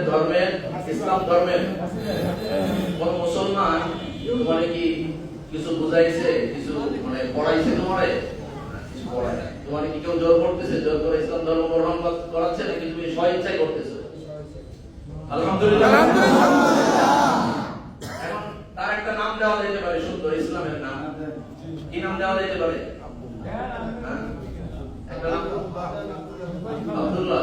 তোমাদের ধর্মের, ইসলাম ধর্মের। কোন মুসলমান তোমার কি কিছু বুঝাইছে, কিছু মানে পড়াইছে তোমারে। তোমার কি কেউ জোর করতেছে, জোর করে ইসলাম ধর্ম গ্রহণ করাচ্ছে নাকি তুমি স্বইচ্ছায় করতেছো? তার একটা নাম দেওয়া সুন্দর ইসলামের নাম। কি নাম দেওয়া হ্যাঁ? একটা নাম? আব্দুল্লাহ।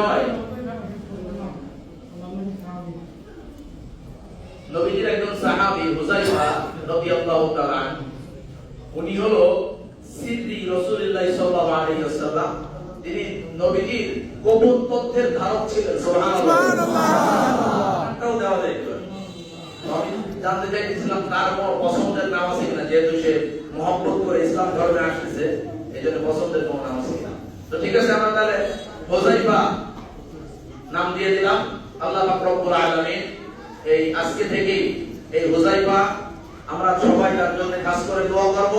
নয় নবীজির একজন সাহাবী হুযায়ফা রাদিয়াল্লাহু তাআলা। উনি হলো সিদ্দিক রাসূলুল্লাহ সাল্লাল্লাহু আলাইহি ওয়াসাল্লাম তিনি নবীজির গোপন তথ্যের ধারক ছিলেন, সুবহানাল্লাহ। আমি জানতে চাইছিলাম তার পছন্দের নাম আছে কিনা, যেহেতু সে মহব্বত করে ইসলাম ধর্মে আসতেছে এই জন্য পছন্দের কোনো নাম আছে কিনা তো ঠিক আছে, আমরা তাহলে হোজাইফা নাম দিয়ে দিলাম আল্লাহ রব্বুল আলামিন। এই আজকে থেকেই এই হোজাইফা আমরা সবাই তার জন্য খাস করে দোয়া করব।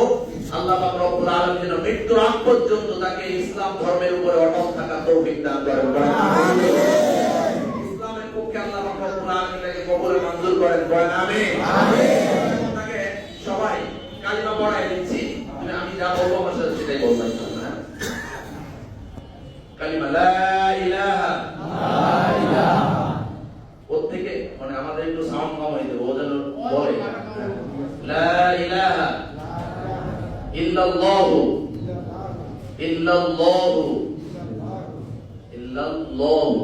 আল্লাহ রব্বুল আলামিন যেন মৃত্যুর আগ পর্যন্ত তাকে ইসলাম ধর্মের উপরে অটল থাকার তৌফিক দান করেন ইসলামের পক্ষে আল্লাহ রব্বুল আলামিন তাকে কবরে মঞ্জুর করেন। বলেন আমিন। আমিন তাকে সবাই কালিমা পড়াই দিচ্ছি। আমি যা বলব আমার সাথে সেটাই বলবেন হ্যাঁ? কালিমা লা ইলাহা ওর থেকে মানে আমাদের একটু সাউন্ড কমাই দেবো ও যেন বলে লা ইলাহা ইল্লাল্লাহু ইল্লাল্লাহু ইল্লাল্লাহু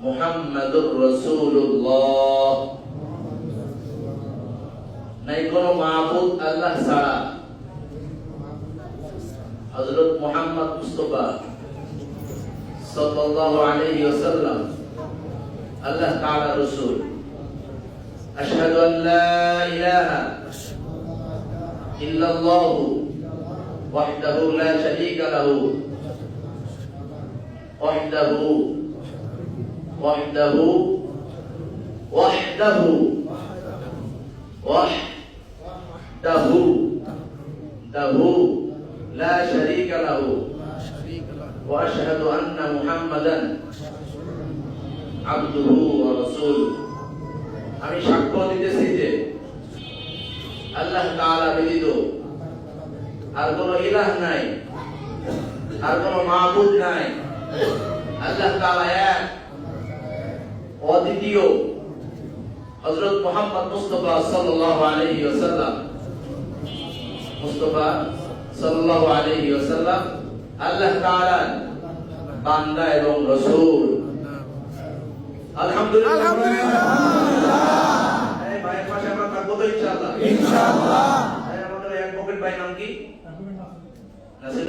মুহাম্মাদুর রাসূলুল্লাহ নাই কোনো মাবুদ আল্লাহ ছাড়া হযরত মুহাম্মদ মুস্তাফা সাল্লাল্লাহু আলাইহি ওয়াসাল্লাম আল্লাহ তাআলা রাসূল আশহাদু আন লা ইলাহা ইল্লাল্লাহ ওয়াহদাহু লা শারীকা লাহু ওয়াহদাহু ওয়াহদাহু ওয়াহদাহু ওয়াহদাহু দাহু লা শারীকা লাহু واشهد ان محمدا আব্দুহু ওয়া রাসূলুহু আমি সাক্ষ্য দিতেছি যে আল্লাহ তাআলা ব্যতীত আর কোনো ইলাহ নাই, আর কোনো মাবুদ নাই। আল্লাহ তাআলা এক, অদ্বিতীয় হযরত মুহাম্মদ মুস্তাফা সাল্লাল্লাহু আলাইহি ওয়াসাল্লাম। মুস্তাফা আল্লাহ বান্দা এবং রাসূল। আলহামদুলিল্লাহ। আলহামদুলিল্লাহ। এই ভাইয়ের পাশে আমরা থাকব তো ইনশাআল্লাহ। ইনশাআল্লাহ। এই আমাদের এক পকেট ভাই নাম কি? নাসির।